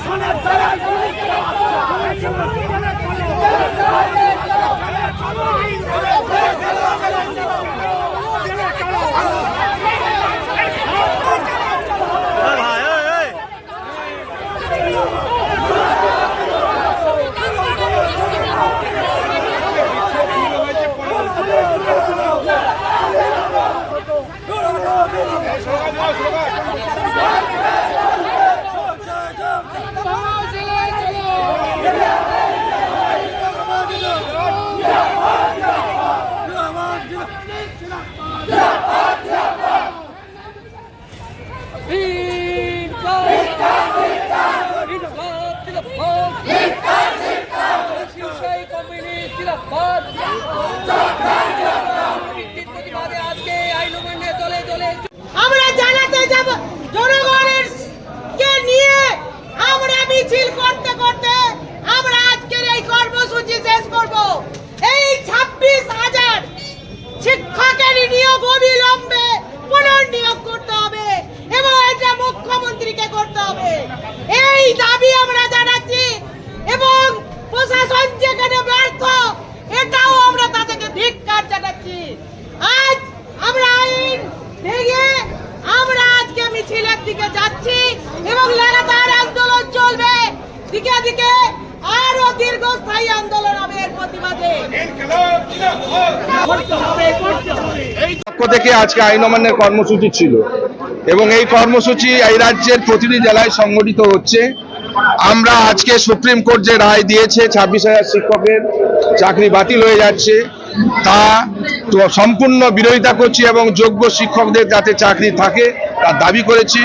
প্রশাসনের দ্বারা আমরা করতে করতে আমরা আজকের এই কর্মসূচি শেষ করব এই ছাব্বিশ হাজার শিক্ষকের নিয়োগ অবিলম্বে পুনর্নিয়োগ করতে হবে এবং এটা মুখ্যমন্ত্রীকে করতে হবে এই দাবি আমরা জানাচ্ছি এবং প্রশাসন যেখানে ব্যর্থ এটাও আমরা তাদেরকে ধিক্কার জানাচ্ছি আজ আমরা আইন ভেঙে আমরা আজকে মিছিলের দিকে যাচ্ছি এবং লাগাতার আন্দোলন চলবে। দিকে দিকে আরও দীর্ঘস্থায়ী আন্দোলন হবে এর প্রতিবাদে। পক্ষ থেকে আজকে আইন অমান্যের কর্মসূচি ছিল এবং এই কর্মসূচি এই রাজ্যের প্রতিটি জেলায় সংগঠিত হচ্ছে। আমরা আজকে সুপ্রিম কোর্ট যে রায় দিয়েছে ছাব্বিশ হাজার শিক্ষকের চাকরি বাতিল হয়ে যাচ্ছে। তা সম্পূর্ণ বিরোধিতা করছি এবং যোগ্য শিক্ষকদের যাতে চাকরি থাকে তার দাবি করেছি।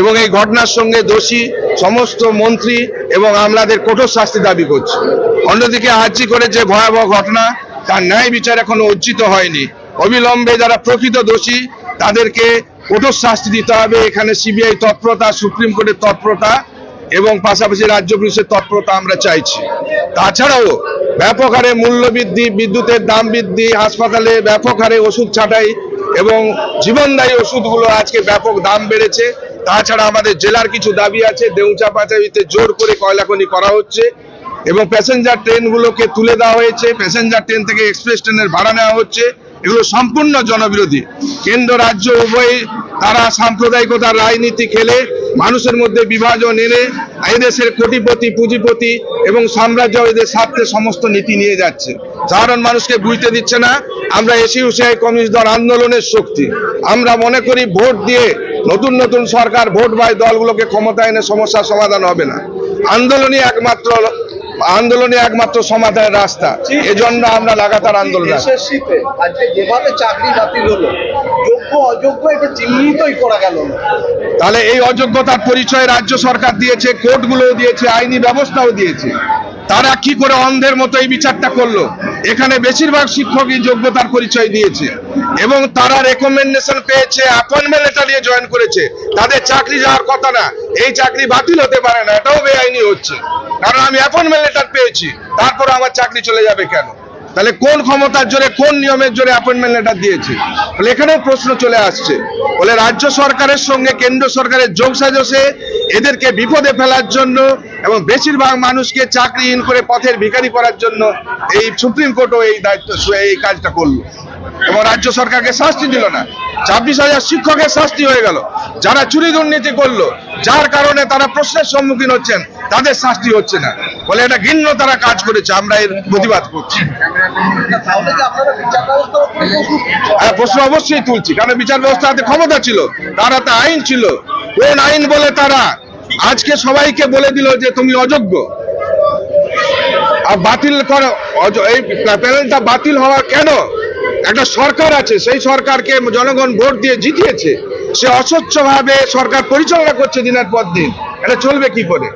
এবং এই ঘটনার সঙ্গে দোষী সমস্ত মন্ত্রী এবং আমলাদের কঠোর শাস্তি দাবি করছি। অন্যদিকে আর্জি করে যে ভয়াবহ ঘটনা, তার ন্যায় বিচার এখনও অর্জিত হয়নি। অবিলম্বে যারা প্রকৃত দোষী, তাদেরকে কঠোর শাস্তি দিতে হবে। এখানে সিবিআই তৎপরতা, সুপ্রিম কোর্টের তৎপরতা এবং পাশাপাশি রাজ্য পুলিশের তৎপরতা আমরা চাইছি। তাছাড়াও ব্যাপক হারে মূল্য বৃদ্ধি বিদ্যুতের দাম বৃদ্ধি, হাসপাতালে ব্যাপক হারে ওষুধ ছাটাই এবং জীবনদায়ী ওষুধগুলো আজকে ব্যাপক দাম বেড়েছে। তাছাড়া আমাদের জেলার কিছু দাবি আছে, দেউচা পাচাবিতে জোর করে কয়লাখনি করা হচ্ছে এবং প্যাসেঞ্জার ট্রেনগুলোকে তুলে দেওয়া হয়েছে প্যাসেঞ্জার ট্রেন থেকে এক্সপ্রেস ট্রেনের ভাড়া নেওয়া হচ্ছে, এগুলো সম্পূর্ণ জনবিরোধী। কেন্দ্র, রাজ্য উভয় তারা সাম্প্রদায়িকতার রাজনীতি খেলে, মানুষের মধ্যে বিভাজন এনে এদেশের কোটিপতি, পুঁজিপতি এবং সাম্রাজ্য এদের স্বার্থে সমস্ত নীতি নিয়ে যাচ্ছে। সাধারণ মানুষকে বুঝতে দিচ্ছে না, আমরা এসিউসিআই কমিউনিস্ট দল আন্দোলনের শক্তি। আমরা মনে করি ভোট দিয়ে নতুন নতুন সরকার ভোট বাই দলগুলোকে ক্ষমতায় এনে সমস্যার সমাধান হবে না। আন্দোলনই একমাত্র আন্দোলনই একমাত্র সমাধানের রাস্তা। এজন্য আমরা লাগাতার আন্দোলন আজকে যেভাবে চাকরি বাতিল হলো যোগ্য অযোগ্য এটা চিহ্নিতই করা গেল তাহলে এই অযোগ্যতার পরিচয় রাজ্য সরকার দিয়েছে কোর্টগুলোও দিয়েছে আইনি ব্যবস্থাও দিয়েছে। তারা কি করে অন্ধের মতো এই বিচারটা করল? এখানে বেশিরভাগ শিক্ষকই যোগ্যতার পরিচয় দিয়েছে এবং তারা রেকমেন্ডেশন পেয়েছে অ্যাপয়েন্টমেন্ট লেটার নিয়ে জয়েন করেছে। তাদের চাকরি যাওয়ার কথা না, এই চাকরি বাতিল হতে পারে না, এটাও বেআইনি হচ্ছে। কারণ আমি অ্যাপয়েন্টমেন্ট লেটার পেয়েছি তারপর আমার চাকরি চলে যাবে কেন? তাহলে কোন ক্ষমতার জোরে, কোন নিয়মের জোরে অ্যাপয়েন্টমেন্ট লেটার দিয়েছে? তাহলে এখানেও প্রশ্ন চলে আসছে। বলে রাজ্য সরকারের সঙ্গে কেন্দ্র সরকারের যোগ সাজসে এদেরকে বিপদে ফেলার জন্য এবং বেশিরভাগ মানুষকে চাকরিহীন করে পথের ভিখারি করার জন্য এই সুপ্রিম কোর্টও এই দায়িত্ব, এই কাজটা করল। এবং রাজ্য সরকারকে শাস্তি দিল না। ছাব্বিশ হাজার শিক্ষকের শাস্তি হয়ে গেল। যারা চুরি দুর্নীতি করল, যার কারণে তারা প্রশ্নের সম্মুখীন হচ্ছেন, তাদের শাস্তি হচ্ছে না। বলে এটা ঘৃণ্য তারা কাজ করেছে, আমরা এর প্রতিবাদ করছি। হ্যাঁ প্রশ্ন অবশ্যই তুলছি, কারণ বিচার ব্যবস্থা হাতে ক্ষমতা ছিল, তার হাতে আইন ছিল। কোন আইন বলে তারা? আজকে সবাইকে বলে দিল যে তুমি অযোগ্য। আর বাতিল করো এই প্যানেলটা বাতিল হওয়ার কেন? একটা সরকার আছে, সেই সরকারকে জনগণ ভোট দিয়ে জিতিয়েছে। সে অস্বচ্ছভাবে সরকার পরিচালনা করছে দিনের পর দিন। এটা চলবে কি করে?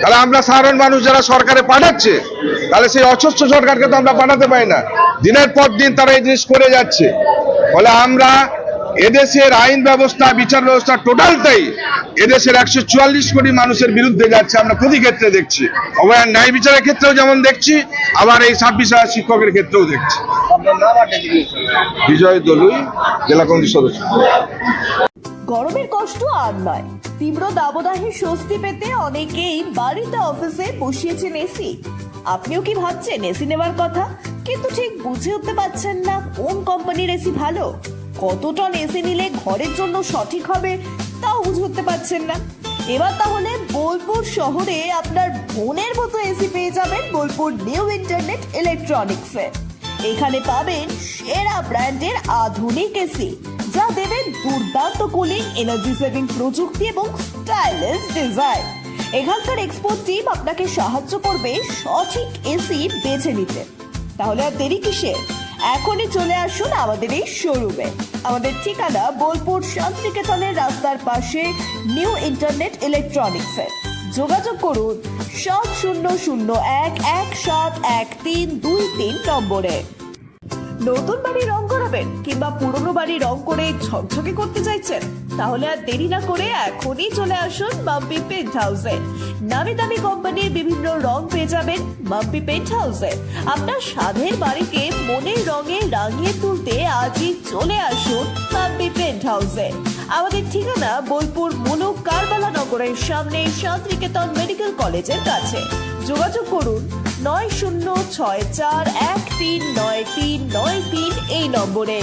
তাহলে আমরা সাধারণ মানুষ যারা সরকারে পাঠাচ্ছে তাহলে সেই অস্বচ্ছ সরকারকে তো আমরা পাঠাতে পারি না। দিনের পর দিন তারা এই জিনিস করে যাচ্ছে। ফলে আমরা এদেশের আইন ব্যবস্থা বিচার ব্যবস্থা টোটালটাই এদেশের একশো চুয়াল্লিশ কোটি মানুষের বিরুদ্ধে যাচ্ছে আমরা প্রতি ক্ষেত্রে দেখছি। অবয়ার ন্যায় বিচারের ক্ষেত্রেও যেমন দেখছি আবার এই ছাব্বিশ হাজার শিক্ষকের ক্ষেত্রেও দেখছি। বিজয় দলুই জেলা কমিটির সদস্য। গরমের কষ্ট আর নয়। তীব্র দাবদাহে স্বস্তি পেতে অনেকেই বাড়িতে অফিসে বসিয়েছেন এসি আপনিও কি ভাবছেন এসি নেওয়ার কথা? কিন্তু ঠিক বুঝে উঠতে পারছেন না কোন কোম্পানির এসি ভালো। কত টন এসি নিলে ঘরের জন্য সঠিক হবে তাও বুঝে উঠতে পারছেন না। এবার তাহলে বোলপুর শহরে আপনার বোনের মতো এসি পেয়ে যাবেন বোলপুর নিউ ইন্টারনেট ইলেকট্রনিক্সে। এখানে পাবেন সেরা ব্র্যান্ডের আধুনিক এসি যা দেবে দুর্দান্ত কুলিং এনার্জি সেভিং প্রযুক্তি এবং স্টাইলিশ ডিজাইন এখানকার এক্সপোর্ট টিম আপনাকে সাহায্য করবে সঠিক এসি বেছে নিতে। তাহলে আর দেরি কিসের? এখনই চলে আসুন আমাদের এই শোরুমে আমাদের ঠিকানা বোলপুর শান্তিনিকেতনের রাস্তার পাশে নিউ ইন্টারনেট ইলেকট্রনিক্সে যোগাযোগ করুন সাত শূন্য শূন্য এক এক সাত এক তিন দুই তিন নম্বরে। নতুন বাড়ি রং করাবেন কিংবা পুরনো বাড়ি রং করে ঝকঝকে করতে চাইছেন, তাহলে আর দেরি না করে এখনই চলে আসুন মাম্পি পেন্ট হাউসে নামি দামি কোম্পানির বিভিন্ন রং পেয়ে যাবেন মাম্পি পেন্ট হাউসে আপনার স্বাদের বাড়িকে মনের রঙে রাঙিয়ে তুলতে আজই চলে আসুন মাম্পি পেন্ট হাউসে আমাদের ঠিকানা বোলপুর মনো কারবালা নগরের সামনে শান্তিনিকেতন মেডিকেল কলেজের কাছে। যোগাযোগ করুন নয় শূন্য ছয় চার এক তিন নয় তিন নয় তিন এই নম্বরে।